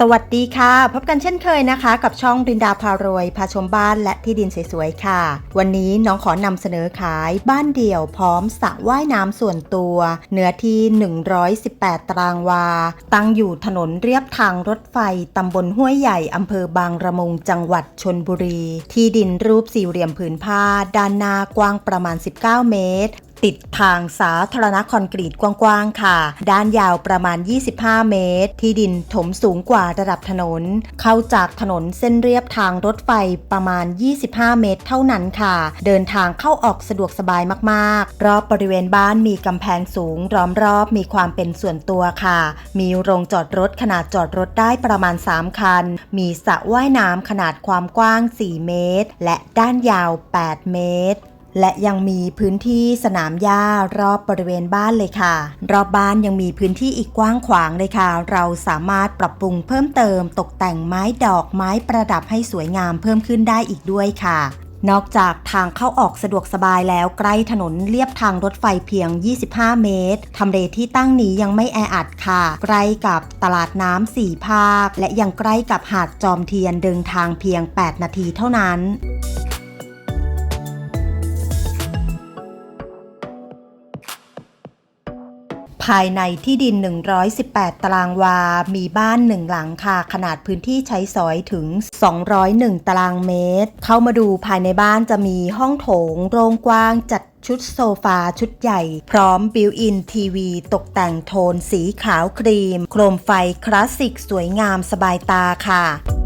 สวัสดีค่ะ พบกันเช่นเคยนะคะ กับช่องรินดาพารวยพาชมบ้านและที่ดินสวยๆค่ะ วันนี้น้องขอนำเสนอขายบ้านเดี่ยวพร้อมสระว่ายน้ำส่วนตัว เนื้อที่ 118 ตารางวา ตั้งอยู่ถนนเรียบทางรถไฟตำบลห้วยใหญ่อำเภอบางระมุงจังหวัดชนบุรี ที่ดินรูปสี่เหลี่ยมผืนผ้า ด้านหน้ากว้างประมาณ 19 เมตร ติดทางสาธารณคอนกรีตกว้างๆ ค่ะ ด้านยาวประมาณ 25 เมตร ที่ดินถมสูงกว่าระดับถนน เข้าจากถนนเส้นเรียบทางรถไฟประมาณ 25 เมตร เท่านั้นค่ะ เดินทางเข้าออกสะดวกสบายมากๆ รอบบริเวณบ้านมีกำแพงสูงล้อมรอบมีความเป็นส่วนตัวค่ะ มีโรงจอดรถขนาดจอดรถได้ประมาณ 3 คัน มีสระว่ายน้ำขนาดความกว้าง 4 เมตร และด้านยาว 8 เมตร และยังมีพื้นที่สนามหญ้ารอบบริเวณบ้านเลยค่ะ รอบบ้านยังมีพื้นที่อีกกว้างขวางเลยค่ะ เราสามารถปรับปรุงเพิ่มเติมตกแต่งไม้ดอกไม้ประดับให้สวยงามเพิ่มขึ้นได้อีกด้วยค่ะนอกจากทางเข้าออกสะดวกสบายแล้วใกล้ถนนเลียบทางรถไฟเพียง 25 เมตร ทำเลที่ตั้งนี้ยังไม่แออัดค่ะ ใกล้กับตลาดน้ำสี่ภาค และยังใกล้กับหาดจอมเทียนเดินทางเพียง 8 นาทีเท่านั้น ภายในที่ดิน 118 ตารางวา มีบ้านหนึ่งหลังค่ะ ขนาดพื้นที่ใช้สอยถึง 201 ตารางเมตร เข้ามาดูภายในบ้านจะมีห้องโถง โรงกว้างจัดชุดโซฟาชุดใหญ่ พร้อมบิวอินทีวี ตกแต่งโทนสีขาวครีม โครมไฟคลาสสิกสวยงามสบายตาค่ะ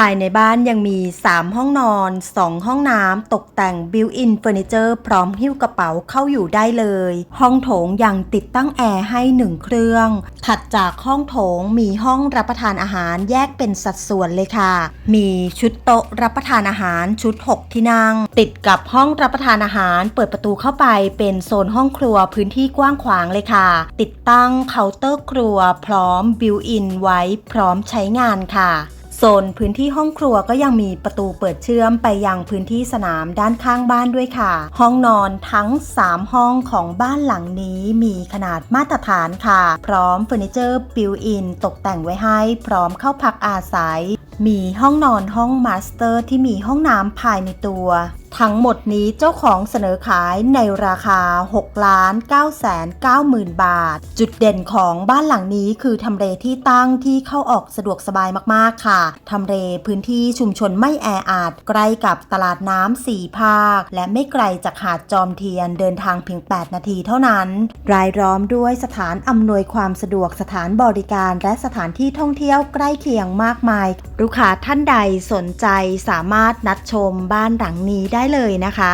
ภายในบ้านยังมี 3 ห้องนอน 2 ห้องน้ำตกแต่งบิวอินเฟอร์นิเจอร์พร้อมหิ้วกระเป๋าเข้าอยู่ได้เลย ห้องโถงยังติดตั้งแอร์ให้ 1 เครื่อง ถัดจากห้องโถงมีห้องรับประทานอาหารแยกเป็นสัดส่วนเลยค่ะ มีชุดโต๊ะรับประทานอาหารชุด 6 ที่นั่ง ติดกับห้องรับประทานอาหาร เปิดประตูเข้าไปเป็นโซนห้องครัวพื้นที่กว้างขวางเลยค่ะ ติดตั้งเคาน์เตอร์ครัวพร้อมบิวอินไว้พร้อมใช้งานค่ะ โซนพื้นที่ห้องครัวก็ยังมีประตูเปิดเชื่อมไปยังพื้นที่สนามด้านข้างบ้านด้วยค่ะ ห้องนอนทั้ง 3 ห้องของบ้านหลังนี้มีขนาดมาตรฐานค่ะ พร้อมเฟอร์นิเจอร์บิวอินตกแต่งไว้ให้ พร้อมเข้าพักอาศัย มีห้องนอนห้องมาสเตอร์ที่มีห้องน้ำภายในตัว ทั้งหมดนี้เจ้าของเสนอขายในราคา 6 ล้าน9แสน9หมื่นบาท จุดเด่นของบ้านหลังนี้คือทำเลที่ตั้งที่เข้าออกสะดวกสบายมากๆค่ะ ทำเลพื้นที่ชุมชนไม่แออัดใกล้กับตลาดน้ำสี่ภาค และไม่ไกลจากหาดจอมเทียนเดินทางเพียง 8 นาทีเท่านั้น รายล้อมด้วยสถานอำนวยความสะดวกสถานบริการ และสถานที่ท่องเที่ยวใกล้เคียงมากมาย ลูกค้าท่านใดสนใจสามารถนัดชมบ้านหลังนี้ได้เลยนะคะ